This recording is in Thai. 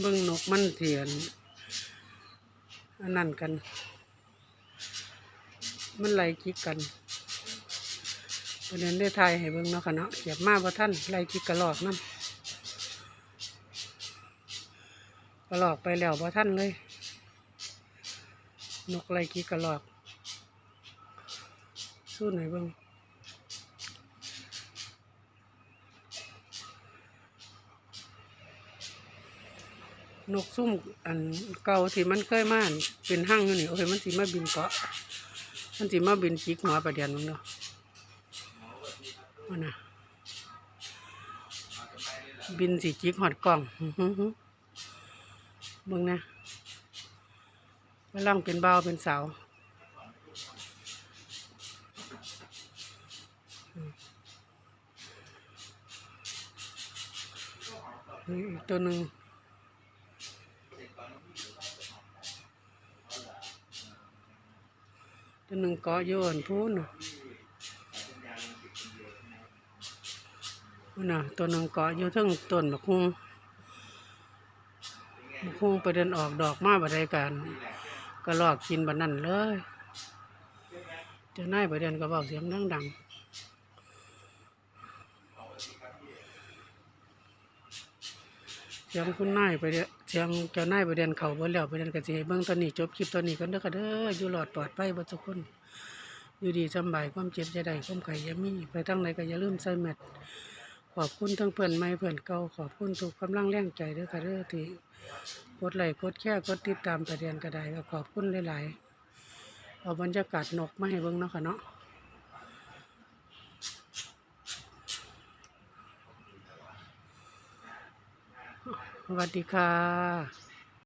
เบิ่งนกมันเถียนอันนั้นกัน มันไล่กิกกันประเด็นได้ทายให้เบิ่งเนาะค่ะเนาะเขียบมาบ่ท่านไล่กิกกระหลอกน้ำกระหลอกไปแล้วบ่ท่านเลย นกไล่กิกกระหลอกสู้หน่อยเบิ่ง นกซุ่มอันเก่าที่มันเคยมานเป็นหั่งอยู่นี่โอ้ยมันสิมาบินเกาะ มันสิมาบินจิกหัวประเดี๋ยวนึงเนาะมันนะบินสิจิกหอดกล่องหึหึหึเบิ่งนะกำลังเป็นเบาเป็นสาวนี่อีกตัวหนึ่ง ตัวหนึ่งเกาะโยนพูนน่ะพูนน่ะตัวหนึ่งเกาะอยู่ทั้งต้นบักฮุงบักฮุงไปเดินออกดอกมาบัดใดกันก็ลอกกินบัดนั่นเลยเจ้านายไปเดินก็บอกเสียงดังดังๆเสียงคุณนายไปเดนเสียงเจ้านายไปเดินเขาบ่แล้วไปเดินกระสิให้เบิ่งตอนนี้จบคลิปตอนนี้กันเด้อค่ะเด้ออยู่หลอดปลอดภัยบ่ทุกคน อยู่ดีสำบายความเจ็บจะได้ความไข่อยามีไปทั้งไหนก็อย่าลืมใส่แมทขอบคุณทั้งเพื่อนใหม่เพื่อนเก่าขอบคุณทุกกำลังแรงใจเด้อค่ะเด้อที่กดไลค์กดแชร์กดติดตามประเด็นก็ไดก็ขอบคุณหลายๆเอาบรรยากาศนกมาให้เบิ่งเนาะค่ะเนาะ สวัสดีค่ะ